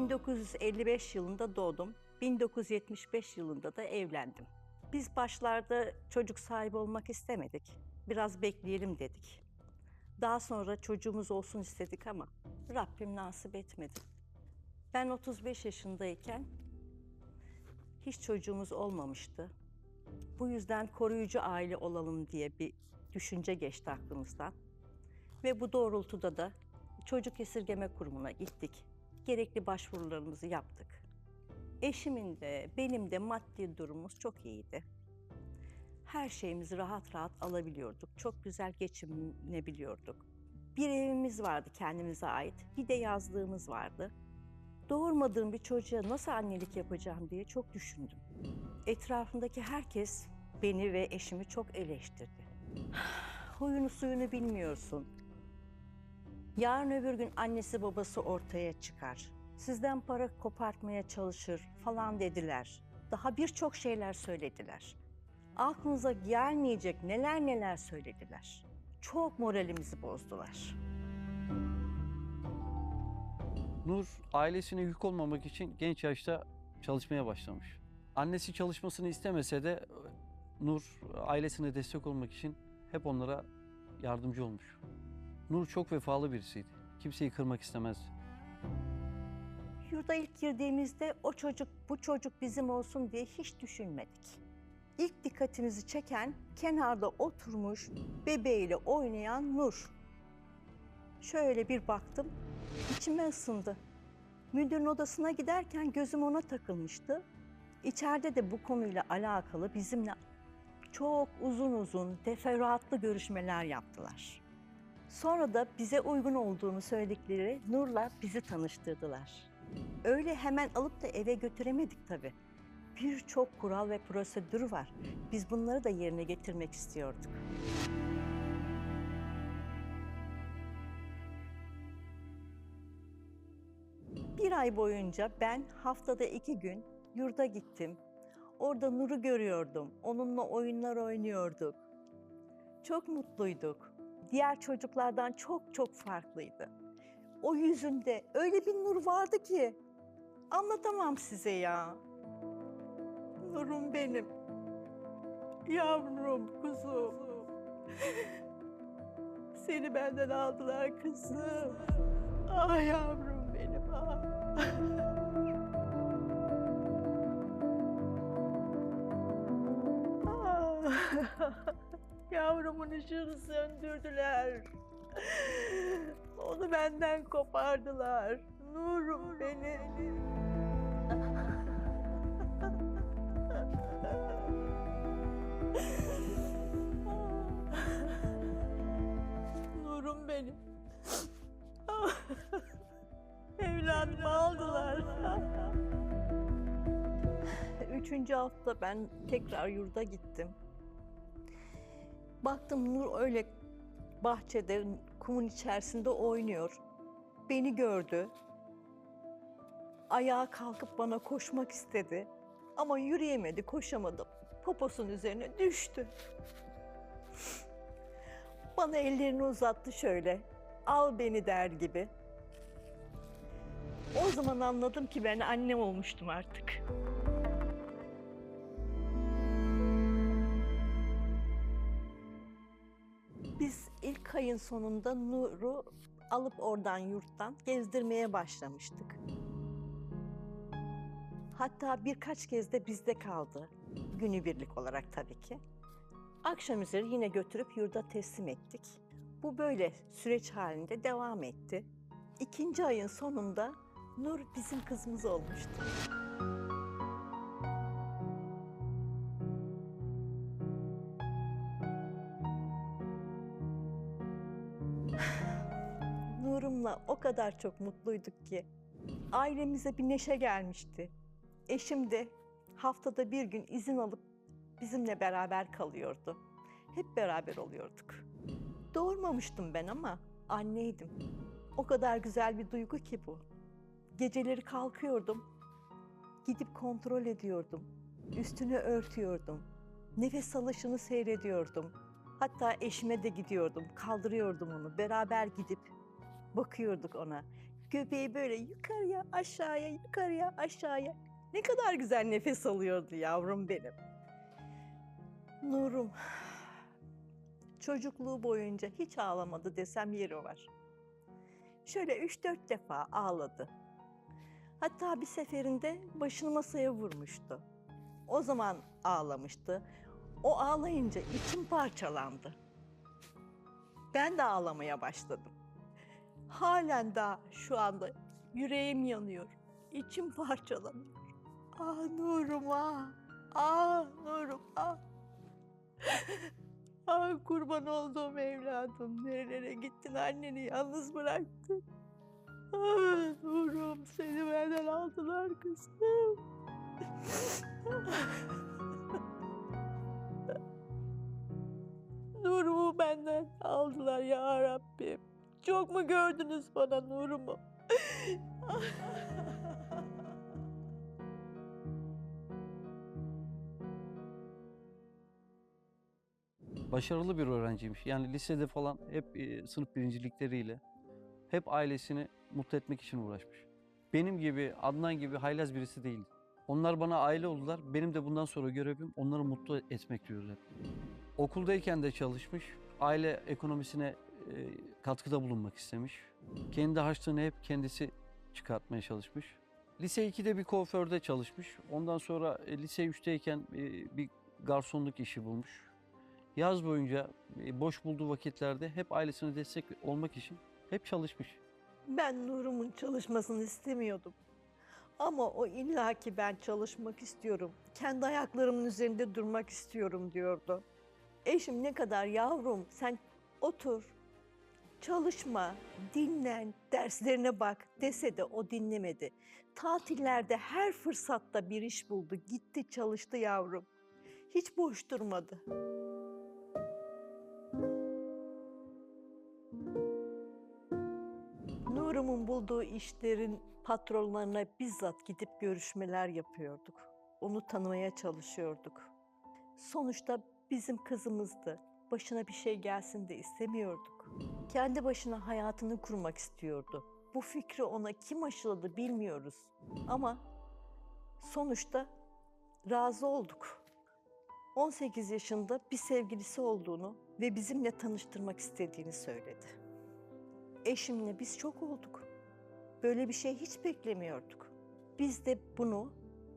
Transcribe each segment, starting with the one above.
1955 yılında doğdum. 1975 yılında da evlendim. Biz başlarda çocuk sahibi olmak istemedik. Biraz bekleyelim dedik. Daha sonra çocuğumuz olsun istedik ama Rabbim nasip etmedi. Ben 35 yaşındayken hiç çocuğumuz olmamıştı. Bu yüzden koruyucu aile olalım diye bir düşünce geçti aklımızdan. Ve bu doğrultuda da çocuk esirgeme kurumuna gittik. Gerekli başvurularımızı yaptık. Eşimin de benim de maddi durumumuz çok iyiydi. Her şeyimizi rahat rahat alabiliyorduk. Çok güzel geçinebiliyorduk. Bir evimiz vardı kendimize ait. Bir de yazlığımız vardı. Doğurmadığım bir çocuğa nasıl annelik yapacağım diye çok düşündüm. Etrafımdaki herkes beni ve eşimi çok eleştirdi. Huyunu suyunu bilmiyorsun. Yarın öbür gün annesi babası ortaya çıkar. Sizden para kopartmaya çalışır falan dediler. Daha birçok şeyler söylediler. Aklınıza gelmeyecek neler neler söylediler. Çok moralimizi bozdular. Nur ailesine yük olmamak için genç yaşta çalışmaya başlamış. Annesi çalışmasını istemese de Nur ailesine destek olmak için hep onlara yardımcı olmuş. Nur çok vefalı birisiydi. Kimseyi kırmak istemezdi. Yurda ilk girdiğimizde o çocuk bu çocuk bizim olsun diye hiç düşünmedik. İlk dikkatimizi çeken kenarda oturmuş bebeğiyle oynayan Nur. Şöyle bir baktım, içime ısındı. Müdürün odasına giderken gözüm ona takılmıştı. İçeride de bu konuyla alakalı bizimle çok uzun uzun teferruatlı görüşmeler yaptılar. Sonra da bize uygun olduğunu söyledikleri Nur'la bizi tanıştırdılar. Öyle hemen alıp da eve götüremedik tabii. Birçok kural ve prosedür var. Biz bunları da yerine getirmek istiyorduk. Bir ay boyunca ben haftada iki gün yurda gittim. Orada Nur'u görüyordum. Onunla oyunlar oynuyorduk. Çok mutluyduk. Diğer çocuklardan çok çok farklıydı. O yüzünde öyle bir nur vardı ki anlatamam size ya. Nurum benim. Yavrum, kuzum. Seni benden aldılar kızım. Ah yavrum benim ah. Yavrumun ışığını söndürdüler. Onu benden kopardılar. Nurum benim. Nurum benim. Evladımı aldılar. Üçüncü hafta ben tekrar yurda gittim. Baktım Nur öyle bahçede kumun içerisinde oynuyor. Beni gördü. Ayağa kalkıp bana koşmak istedi. Ama yürüyemedi, koşamadım. Poposun üzerine düştü. Bana ellerini uzattı şöyle. Al beni der gibi. O zaman anladım ki ben anne olmuştum artık. Ayın sonunda Nur'u alıp oradan yurttan gezdirmeye başlamıştık. Hatta birkaç kez de bizde kaldı. Günübirlik olarak tabii ki. Akşam üzeri yine götürüp yurda teslim ettik. Bu böyle süreç halinde devam etti. İkinci ayın sonunda Nur bizim kızımız olmuştu. O kadar çok mutluyduk ki ailemize bir neşe gelmişti. Eşim de haftada bir gün izin alıp bizimle beraber kalıyordu. Hep beraber oluyorduk. Doğurmamıştım ben ama anneydim. O kadar güzel bir duygu ki bu. Geceleri kalkıyordum, gidip kontrol ediyordum. Üstünü örtüyordum. Nefes alışını seyrediyordum. Hatta eşime de gidiyordum, kaldırıyordum onu. Beraber gidip bakıyorduk ona. Göbeği böyle yukarıya aşağıya yukarıya aşağıya. Ne kadar güzel nefes alıyordu yavrum benim. Nurum çocukluğu boyunca hiç ağlamadı desem yeri var. Şöyle üç dört defa ağladı. Hatta bir seferinde başını masaya vurmuştu. O zaman ağlamıştı. O ağlayınca içim parçalandı. Ben de ağlamaya başladım. Halen daha şu anda yüreğim yanıyor. İçim parçalanıyor. Ah Nurum ah. Ah Nurum ah. Ah kurban olduğum evladım. Nerelere gittin anneni yalnız bıraktın. Ah Nurum seni benden aldılar kızım. Nurumu benden aldılar ya Rabbim. Çok mu gördünüz bana Nurumu? Başarılı bir öğrenciymiş. Yani lisede falan hep e, sınıf birincilikleriyle hep ailesini mutlu etmek için uğraşmış. Benim gibi, Adnan gibi haylaz birisi değildi. Onlar bana aile oldular. Benim de bundan sonra görevim onları mutlu etmek diyoruz hep. Okuldayken de çalışmış. Aile ekonomisine katkıda bulunmak istemiş. Kendi harçlığını hep kendisi çıkartmaya çalışmış. Lise 2'de bir kuaförde çalışmış. Ondan sonra e, lise 3'teyken e, bir garsonluk işi bulmuş. Yaz boyunca e, boş bulduğu vakitlerde hep ailesine destek olmak için hep çalışmış. Ben Nurum'un çalışmasını istemiyordum. Ama o illaki ben çalışmak istiyorum. Kendi ayaklarımın üzerinde durmak istiyorum diyordu. Eşim ne kadar yavrum sen otur, çalışma, dinlen, derslerine bak dese de o dinlemedi. Tatillerde her fırsatta bir iş buldu. Gitti çalıştı yavrum. Hiç boş durmadı. Nurum'un bulduğu işlerin patronlarına bizzat gidip görüşmeler yapıyorduk. Onu tanımaya çalışıyorduk. Sonuçta bizim kızımızdı. Başına bir şey gelsin de istemiyorduk. Kendi başına hayatını kurmak istiyordu. Bu fikri ona kim aşıladı bilmiyoruz. Ama sonuçta razı olduk. 18 yaşında bir sevgilisi olduğunu ve bizimle tanıştırmak istediğini söyledi. Eşimle biz çok olduk. Böyle bir şey hiç beklemiyorduk. Biz de bunu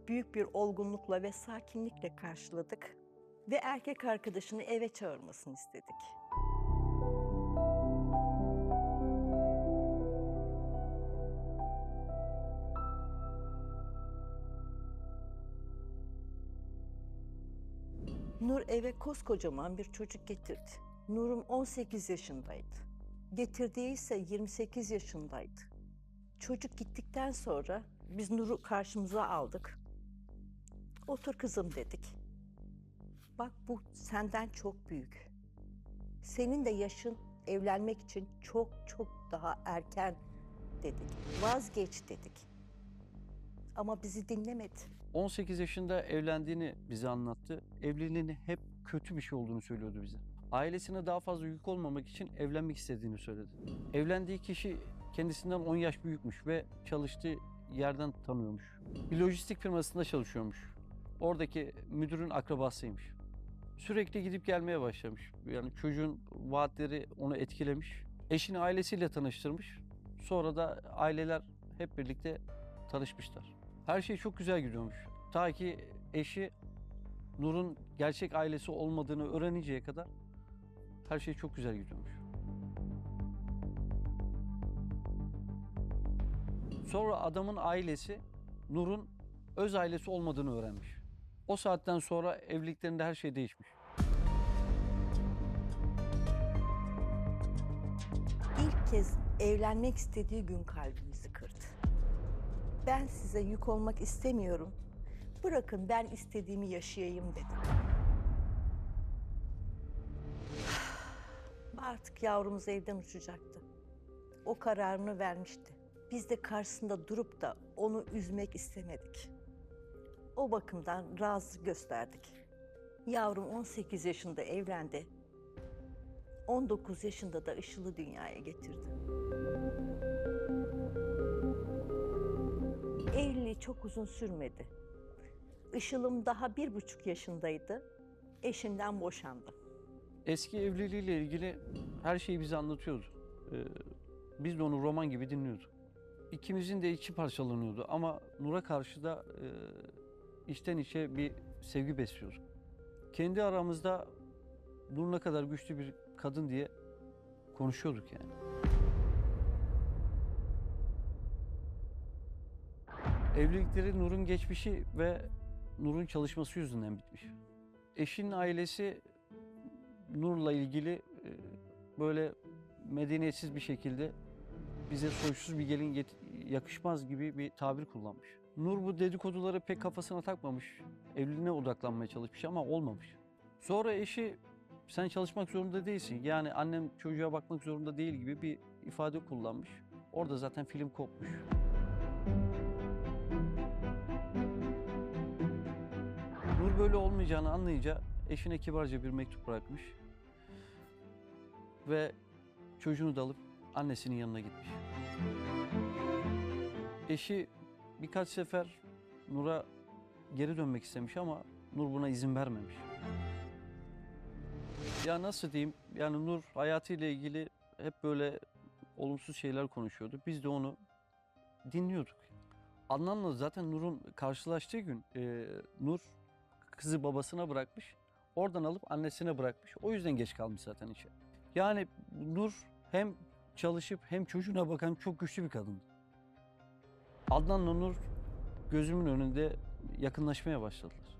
büyük bir olgunlukla ve sakinlikle karşıladık ve erkek arkadaşını eve çağırmasını istedik. Nur eve koskocaman bir çocuk getirdi. Nur'um 18 yaşındaydı. Getirdiği ise 28 yaşındaydı. Çocuk gittikten sonra biz Nur'u karşımıza aldık. Otur kızım dedik. Bak bu senden çok büyük. Senin de yaşın evlenmek için çok çok daha erken dedik. Vazgeç dedik. Ama bizi dinlemedi. 18 yaşında evlendiğini bize anlattı. Evliliğinin hep kötü bir şey olduğunu söylüyordu bize. Ailesine daha fazla yük olmamak için evlenmek istediğini söyledi. Evlendiği kişi kendisinden 10 yaş büyükmüş ve çalıştığı yerden tanıyormuş. Bir lojistik firmasında çalışıyormuş. Oradaki müdürün akrabasıymış. Sürekli gidip gelmeye başlamış. Yani çocuğun vaatleri onu etkilemiş. Eşini ailesiyle tanıştırmış. Sonra da aileler hep birlikte tanışmışlar. Her şey çok güzel gidiyormuş. Ta ki eşi Nur'un gerçek ailesi olmadığını öğreninceye kadar her şey çok güzel gidiyormuş. Sonra adamın ailesi Nur'un öz ailesi olmadığını öğrenmiş. O saatten sonra evliliklerinde her şey değişmiş. İlk kez evlenmek istediği gün kalbimizi kırdı. Ben size yük olmak istemiyorum. Bırakın ben istediğimi yaşayayım dedi. Artık yavrumuz evden uçacaktı. O kararını vermişti. Biz de karşısında durup da onu üzmek istemedik. O bakımdan razı gösterdik. Yavrum 18 yaşında evlendi. 19 yaşında da Işıl'ı dünyaya getirdi. Evliliği çok uzun sürmedi. Işıl'ım daha bir buçuk yaşındaydı. Eşinden boşandı. Eski evliliğiyle ilgili her şeyi bize anlatıyordu. Ee, biz de onu roman gibi dinliyorduk. İkimizin de içi parçalanıyordu ama Nur'a karşı da e, içten içe bir sevgi besliyorduk. Kendi aramızda Nur ne kadar güçlü bir kadın diye konuşuyorduk yani. Evlilikleri Nur'un geçmişi ve Nur'un çalışması yüzünden bitmiş. Eşinin ailesi Nur'la ilgili e, böyle medeniyetsiz bir şekilde bize soysuz bir gelin yakışmaz gibi bir tabir kullanmış. Nur bu dedikoduları pek kafasına takmamış. Evliliğine odaklanmaya çalışmış ama olmamış. Sonra eşi sen çalışmak zorunda değilsin. Yani annem çocuğa bakmak zorunda değil gibi bir ifade kullanmış. Orada zaten film kopmuş. Nur böyle olmayacağını anlayınca eşine kibarca bir mektup bırakmış. Ve çocuğunu da alıp annesinin yanına gitmiş. Eşi birkaç sefer Nur'a geri dönmek istemiş ama Nur buna izin vermemiş. Ya nasıl diyeyim? Yani Nur hayatıyla ilgili hep böyle olumsuz şeyler konuşuyordu. Biz de onu dinliyorduk. Adnan'la zaten Nur'un karşılaştığı gün e, Nur kızı babasına bırakmış. Oradan alıp annesine bırakmış. O yüzden geç kalmış zaten işe. Yani Nur hem çalışıp hem çocuğuna bakan çok güçlü bir kadın. Adnan'la Nur gözümün önünde yakınlaşmaya başladılar.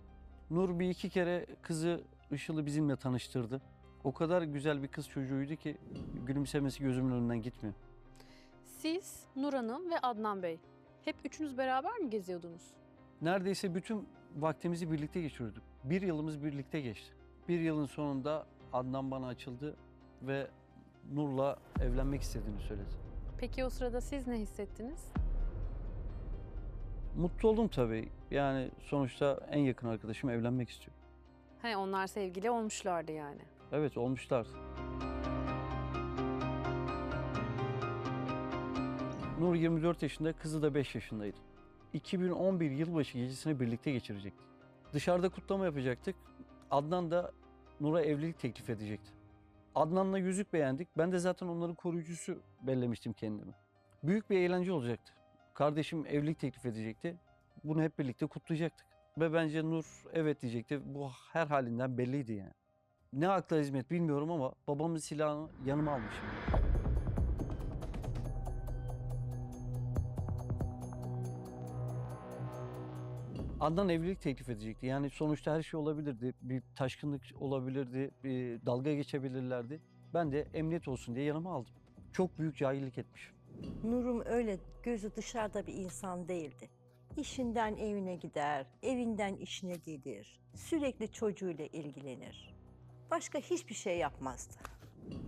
Nur bir iki kere kızı Işıl'ı bizimle tanıştırdı. O kadar güzel bir kız çocuğuydu ki gülümsemesi gözümün önünden gitmiyor. Siz, Nur Hanım ve Adnan Bey hep üçünüz beraber mi geziyordunuz? Neredeyse bütün vaktimizi birlikte geçiriyorduk. Bir yılımız birlikte geçti. Bir yılın sonunda Adnan bana açıldı ve Nur'la evlenmek istediğini söyledi. Peki o sırada siz ne hissettiniz? Mutlu oldum tabii. Yani sonuçta en yakın arkadaşım evlenmek istiyor. He onlar sevgili olmuşlardı yani. Evet olmuşlar. Nur 24 yaşında, kızı da 5 yaşındaydı. 2011 yılbaşı gecesini birlikte geçirecektik. Dışarıda kutlama yapacaktık. Adnan da Nur'a evlilik teklif edecekti. Adnan'la yüzük beğendik. Ben de zaten onların koruyucusu bellemiştim kendimi. Büyük bir eğlence olacaktı. Kardeşim evlilik teklif edecekti. Bunu hep birlikte kutlayacaktık. Ve bence Nur evet diyecekti. Bu her halinden belliydi yani. Ne akla hizmet bilmiyorum ama babamın silahını yanıma almışım. Adnan evlilik teklif edecekti. Yani sonuçta her şey olabilirdi. Bir taşkınlık olabilirdi, bir dalga geçebilirlerdi. Ben de emniyet olsun diye yanıma aldım. Çok büyük cahillik etmişim. Nur'um öyle gözü dışarıda bir insan değildi. İşinden evine gider, evinden işine gelir. Sürekli çocuğuyla ilgilenir. Başka hiçbir şey yapmazdı.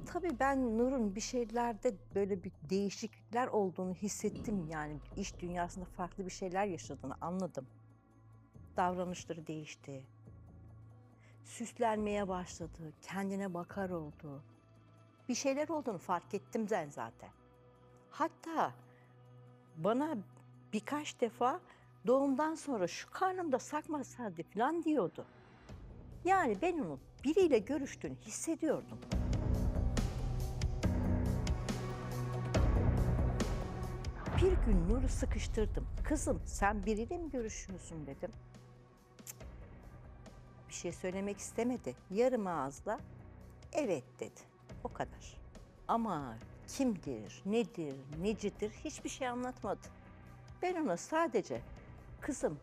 Tabii ben Nur'un bir şeylerde böyle bir değişiklikler olduğunu hissettim. Yani iş dünyasında farklı bir şeyler yaşadığını anladım. Davranışları değişti. Süslenmeye başladı, kendine bakar oldu. Bir şeyler olduğunu fark ettim ben zaten. Hatta bana birkaç defa doğumdan sonra şu karnımda sakma sardı falan diyordu. Yani ben onun biriyle görüştüğünü hissediyordum. Bir gün Nur'u sıkıştırdım. Kızım sen biriyle mi görüşüyorsun dedim. Bir şey söylemek istemedi. Yarım ağızla evet dedi. O kadar. Ama kimdir, nedir, necidir hiçbir şey anlatmadı. Ben ona sadece kızım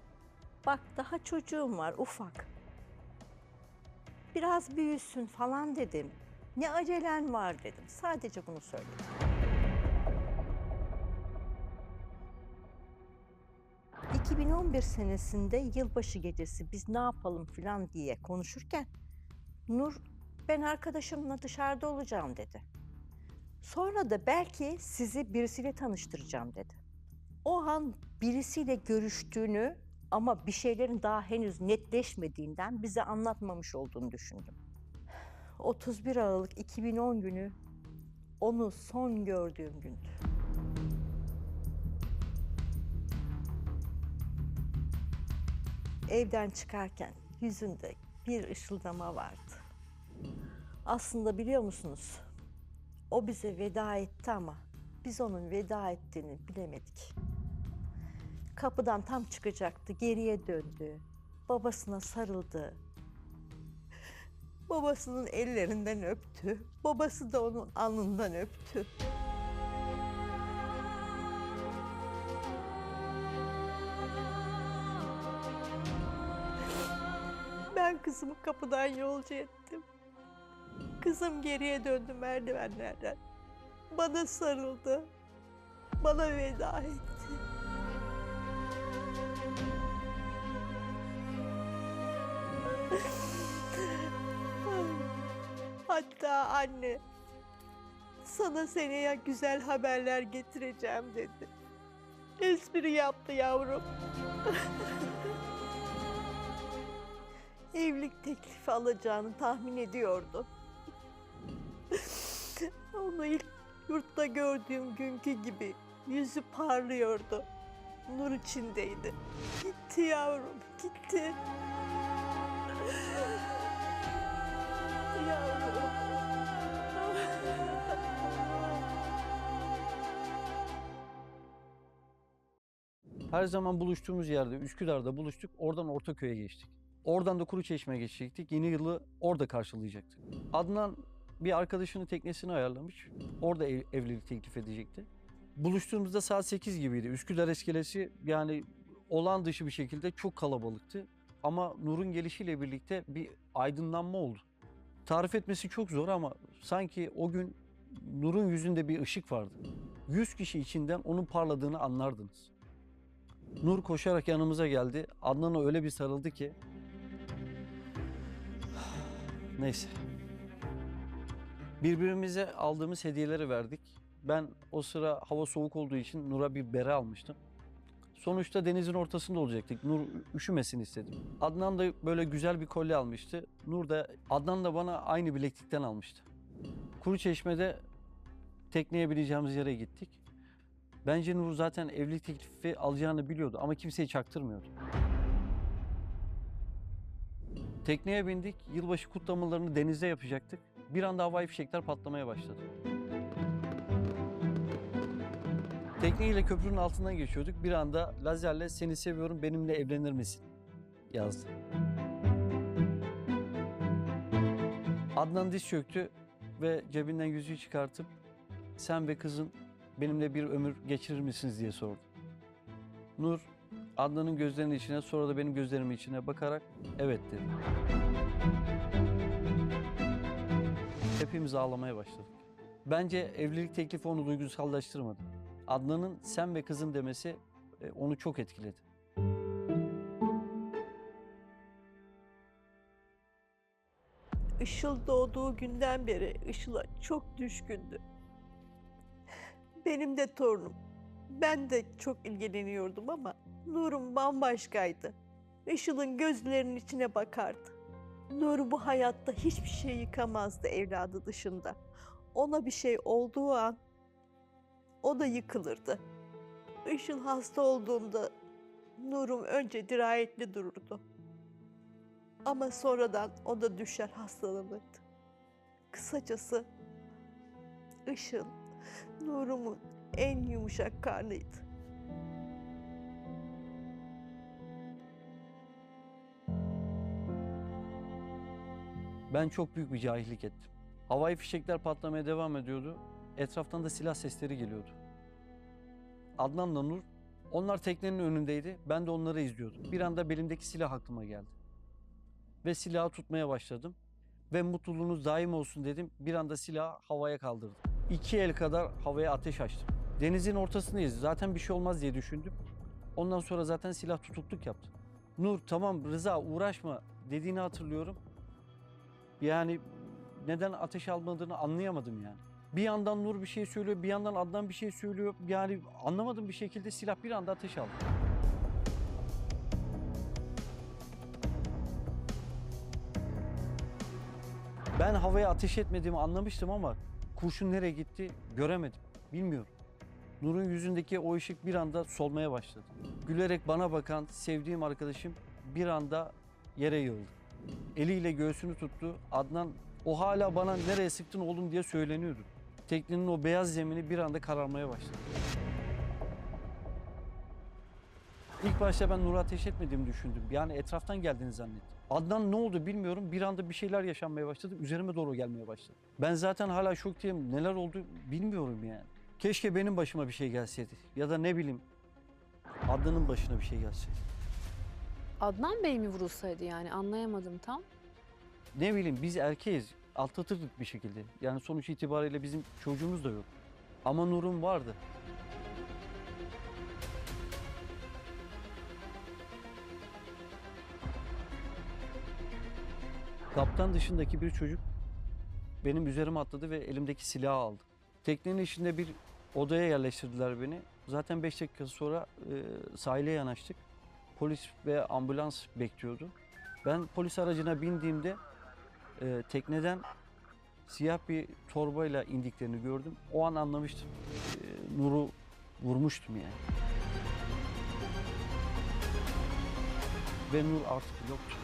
bak daha çocuğum var ufak. Biraz büyüsün falan dedim. Ne acelen var dedim. Sadece bunu söyledim. ...2011 senesinde yılbaşı gecesi biz ne yapalım falan diye konuşurken... ...Nur ben arkadaşımla dışarıda olacağım dedi. Sonra da belki sizi birisiyle tanıştıracağım dedi. O an birisiyle görüştüğünü ama bir şeylerin daha henüz netleşmediğinden bize anlatmamış olduğunu düşündüm. 31 Aralık 2010 günü onu son gördüğüm gündü. evden çıkarken yüzünde bir ışıldama vardı. Aslında biliyor musunuz? O bize veda etti ama biz onun veda ettiğini bilemedik. Kapıdan tam çıkacaktı, geriye döndü. Babasına sarıldı. Babasının ellerinden öptü. Babası da onun alnından öptü. Ben kızımı kapıdan yolcu ettim. Kızım geriye döndü merdivenlerden. Bana sarıldı. Bana veda etti. Hatta anne sana seneye güzel haberler getireceğim dedi. Espri yaptı yavrum. Evlilik teklifi alacağını tahmin ediyordu. Onu ilk yurtta gördüğüm günkü gibi yüzü parlıyordu. Nur içindeydi. Gitti yavrum, gitti. Her zaman buluştuğumuz yerde Üsküdar'da buluştuk. Oradan Ortaköy'e geçtik. Oradan da Kuruçeşme'ye geçecektik. Yeni yılı orada karşılayacaktık. Adnan bir arkadaşının teknesini ayarlamış. Orada ev- evlilik teklif edecekti. Buluştuğumuzda saat 8 gibiydi. Üsküdar iskelesi yani olan dışı bir şekilde çok kalabalıktı. Ama Nur'un gelişiyle birlikte bir aydınlanma oldu. Tarif etmesi çok zor ama sanki o gün Nur'un yüzünde bir ışık vardı. 100 kişi içinden onun parladığını anlardınız. Nur koşarak yanımıza geldi. Adnan'a öyle bir sarıldı ki. Neyse. Birbirimize aldığımız hediyeleri verdik. Ben o sıra hava soğuk olduğu için Nur'a bir bere almıştım. Sonuçta denizin ortasında olacaktık. Nur üşümesin istedim. Adnan da böyle güzel bir kolye almıştı. Nur da Adnan da bana aynı bileklikten almıştı. Kuruçeşme'de tekneye bineceğimiz yere gittik. Bence Nur zaten evlilik teklifi alacağını biliyordu ama kimseyi çaktırmıyordu. Tekneye bindik, yılbaşı kutlamalarını denizde yapacaktık. Bir anda havai fişekler patlamaya başladı. Tekneyle köprünün altından geçiyorduk. Bir anda lazerle seni seviyorum benimle evlenir misin yazdı. Adnan diz çöktü ve cebinden yüzüğü çıkartıp sen ve kızın benimle bir ömür geçirir misiniz diye sordu. Nur Adnan'ın gözlerinin içine sonra da benim gözlerimin içine bakarak evet dedi. Hepimiz ağlamaya başladık. Bence evlilik teklifi onu duygusallaştırmadı. Adnan'ın sen ve kızın demesi e, onu çok etkiledi. Işıl doğduğu günden beri Işıl'a çok düşkündü. Benim de torunum. Ben de çok ilgileniyordum ama Nur'un bambaşkaydı. Işıl'ın gözlerinin içine bakardı. Nur bu hayatta hiçbir şey yıkamazdı evladı dışında. Ona bir şey olduğu an o da yıkılırdı. Işıl hasta olduğunda Nur'um önce dirayetli dururdu. Ama sonradan o da düşer hastalanırdı. Kısacası Işıl Nur'umun en yumuşak karnıydı. Ben çok büyük bir cahillik ettim. Havai fişekler patlamaya devam ediyordu. Etraftan da silah sesleri geliyordu. Adnan'la Nur, onlar teknenin önündeydi. Ben de onları izliyordum. Bir anda belimdeki silah aklıma geldi. Ve silahı tutmaya başladım. Ve mutluluğunuz daim olsun dedim. Bir anda silahı havaya kaldırdım. İki el kadar havaya ateş açtım. Denizin ortasındayız. Zaten bir şey olmaz diye düşündüm. Ondan sonra zaten silah tutukluk yaptım. Nur tamam Rıza uğraşma dediğini hatırlıyorum. Yani neden ateş almadığını anlayamadım yani. Bir yandan Nur bir şey söylüyor, bir yandan Adnan bir şey söylüyor. Yani anlamadım bir şekilde silah bir anda ateş aldı. Ben havaya ateş etmediğimi anlamıştım ama kurşun nereye gitti göremedim. Bilmiyorum. Nur'un yüzündeki o ışık bir anda solmaya başladı. Gülerek bana bakan sevdiğim arkadaşım bir anda yere yığıldı. Eliyle göğsünü tuttu. Adnan o hala bana nereye sıktın oğlum diye söyleniyordu. Teknenin o beyaz zemini bir anda kararmaya başladı. İlk başta ben Nur'a ateş etmediğimi düşündüm. Yani etraftan geldiğini zannettim. Adnan ne oldu bilmiyorum. Bir anda bir şeyler yaşanmaya başladı. Üzerime doğru gelmeye başladı. Ben zaten hala şoktayım. Neler oldu bilmiyorum yani. Keşke benim başıma bir şey gelseydi. Ya da ne bileyim Adnan'ın başına bir şey gelseydi. Adnan Bey mi vurulsaydı yani anlayamadım tam. Ne bileyim biz erkeğiz. Atlatırdık bir şekilde. Yani sonuç itibariyle bizim çocuğumuz da yok. Ama Nur'un vardı. Kaptan dışındaki bir çocuk benim üzerime atladı ve elimdeki silahı aldı. Teknenin içinde bir odaya yerleştirdiler beni. Zaten 5 dakika sonra e, sahile yanaştık. Polis ve ambulans bekliyordu. Ben polis aracına bindiğimde e, tekneden siyah bir torbayla indiklerini gördüm. O an anlamıştım. E, Nur'u vurmuştum yani. Ve Nur artık yoktu.